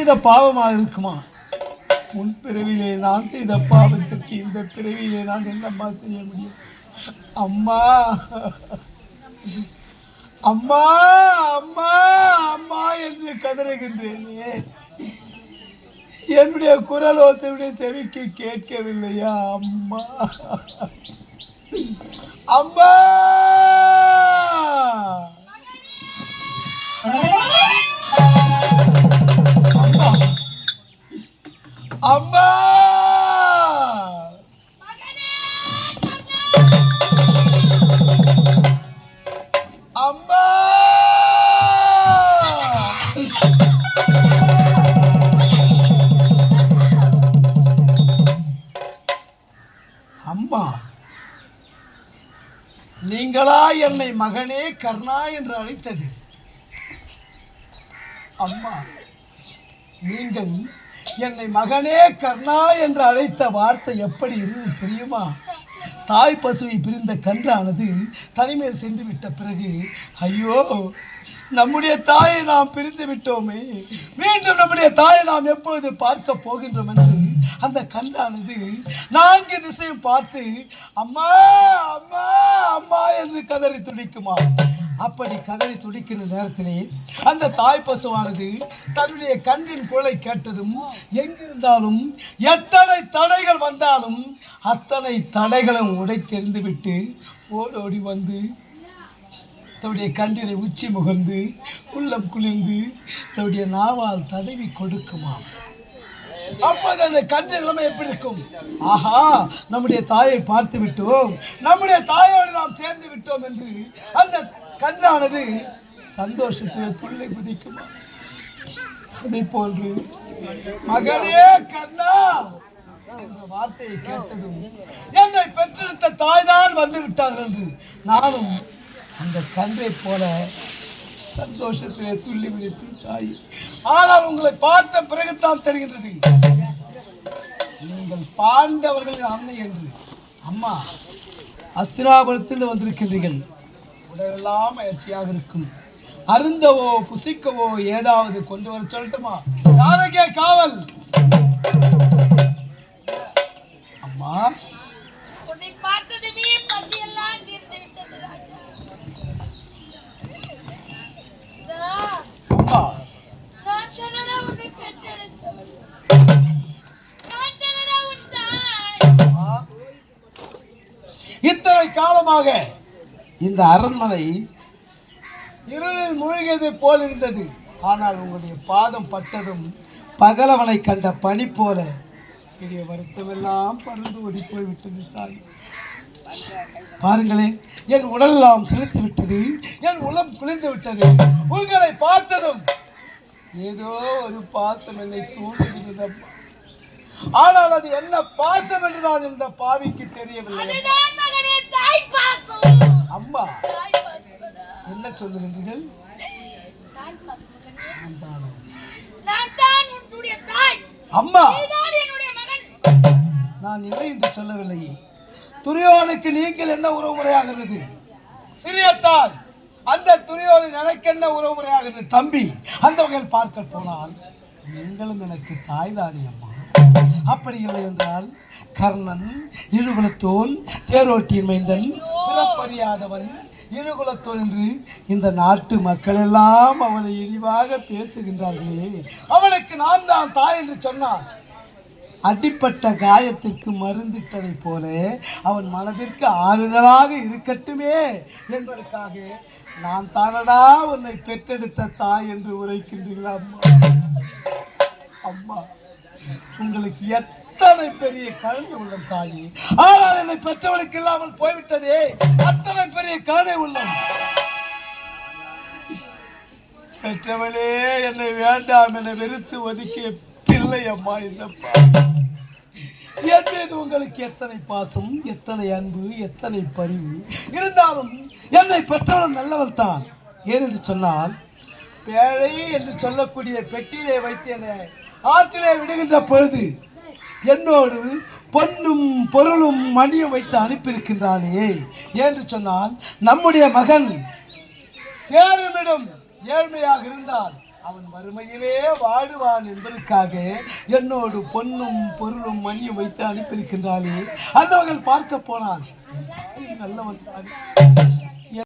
செய்த பாவமாக இருக்குமா? உன் பிறவிலே நான் செய்த பாவத்துக்கு இந்த பிறவிலே நான் என்னம்மா செய்ய முடியும்? அம்மா! அம்மா! அம்மா! அம்மா என்று கதறுகின்றேனே. என்னுடைய குரல் ஓசையுடைய செவிக்கு கேட்கவில்லையா? அம்மா! அம்மா! அம்மா! அம்மா! அம்மா! நீங்களா என்னை மகனே கர்ணா என்று அழைத்தது. அம்மா நீங்கள் என்னை மகனே கர்ணா என்று அழைத்த வார்த்தை எப்படி இருந்தது தெரியுமா? தாய் பசுவை பிரிந்த கன்றானது தனிமையில் சென்று விட்ட பிறகு ஐயோ நம்முடைய தாயை நாம் பிரிந்து விட்டோமே. மீண்டும் நம்முடைய தாயை நாம் எப்பொழுது பார்க்க போகின்றோம்? என்று அந்த கன்றானது நான்கு திசையும் பார்த்து அம்மா அம்மா அம்மா என்று கதறி துடிக்குமா அப்படி கதறி துடிக்கிற நேரத்திலே அந்த தாய் பசுவானது தன்னுடைய கண்ணின் குரலை கேட்டதும் எங்கிருந்தாலும் எத்தனை தடைகள் வந்தாலும் அத்தனை தடைகளும் உடைத்தெறிந்து விட்டு ஓடோடி வந்து தன்னுடைய கண்ணினை உச்சி முகர்ந்து உள்ளம் குளிர்ந்து தன்னுடைய நாவால் தடவி கொடுக்குமாம். அப்போது அந்த கண் நிலைமை எப்படி இருக்கும்? ஆஹா நம்முடைய தாயை பார்த்து விட்டோம். நம்முடைய தாயோடு நாம் சேர்ந்து விட்டோம் என்று அந்த கண்ணானது சந்தோஷத்தில் துள்ளி குதிக்குமா? அதை போன்று மகளே கண்ணா! என்ற வார்த்தையை கேட்டதும் என்னை பெற்றெடுத்த தாய்தான் வந்து விட்டார்கள் என்று நானும் அந்த கன்றை போல சந்தோஷத்திலே துள்ளி விழித்து தாய் ஆனால் உங்களை பார்த்த பிறகுதான் தெரிகின்றது. நீங்கள் பாண்டவர்களின் அன்னை என்று அம்மா அஸ்திராபுரத்தில் வந்திருக்கிறீர்கள் உடலெல்லாம் மகிழ்ச்சியாக இருக்கும். அருந்தவோ புசிக்கவோ ஏதாவது கொண்டு வர சொல்லட்டுமா? யாருக்கே காவல். அம்மா. இத்தனை காலமாக இந்த அரண்மனை இருளில் மூழ்கியது போல் இருந்தது. ஆனால் உங்களுடைய பாதம் பட்டதும் பகலவனை கண்ட பனி போல. பெரிய வருத்தமெல்லாம் பறந்து ஓடி போய்விட்டது தாய். பாருங்களேன் என் உடலெல்லாம் செலுத்தி விட்டது என் உளம் குளிர்ந்து விட்டது உங்களை பார்த்ததும் ஏதோ ஒரு பாசம் என்னை தூண்டுகிறது ஆனால் அது என்ன பாசம் என்று நான் இந்த பாவிக்கு தெரியவில்லை. அம்மா என்ன சொல்லுகிறீர்கள் அம்மா. நான் இல்லை என்று சொல்லவில்லை துரியோனுக்கு நீங்கள் என்ன உறவு முறையாகிறது? சிறியத்தால் அந்த துரியோனின் எனக்கு என்ன உறவு முறையாகிறது? தம்பி அந்த வகையில் பார்க்க போனால் நீங்களும் எனக்கு தாய்தானே அம்மா. அப்படி இல்லை என்றால் கர்ணன் இழுகுலத்தோல் தேரோட்டியின் மைந்தன் அறியாதவன் இழுகுலத்தோன் இந்த நாட்டு மக்கள் எல்லாம் அவனை இழிவாக பேசுகின்றார்களே. அவனுக்கு நான் தான் தாய் என்று சொன்னான். அடிப்பட்ட காயத்திற்கு மருந்திட்டதை போல அவன் மனதிற்கு ஆறுதலாக இருக்கட்டுமே என்பதற்காக நான் தானடா உன்னை பெற்றெடுத்த தாய் என்று உரைக்கின்றீர்களா அம்மா. அம்மா உங்களுக்கு அத்தனை பெரிய கருணை உள்ளம் தாயி. ஆனால் என்னை பெற்றவனுக்கு இல்லாமல் போய்விட்டதே. அத்தனை பெரிய கருணை உள்ளம். பெற்றவளே என்னை வேண்டாம் என வெறுத்து ஒதுக்கிய பிள்ளை அம்மா இந்த என் மீது உங்களுக்கு எத்தனை பாசம் எத்தனை அன்பு எத்தனை பரிவு? இருந்தாலும் என்னை பெற்றவன் நல்லவள் தான். ஏனென்று சொன்னால் பேழை என்று சொல்லக்கூடிய பெட்டியிலே வைத்து என்னை ஆற்றிலே விடுகின்ற பொழுது என்னோடு பொன்னும் பொருளும் மணியும் வைத்து அனுப்பியிருக்கின்றானே என்று சொன்னால் நம்முடைய மகன் சேருமிடம் ஏழ்மையாக இருந்தால் அவன் வறுமையிலே வாடுவான் என்பதற்காக என்னோடு பொன்னும் பொருளும் மணியும் வைத்து அனுப்பியிருக்கின்றாளே அந்த வகையில் பார்க்க போனான் நல்லவன்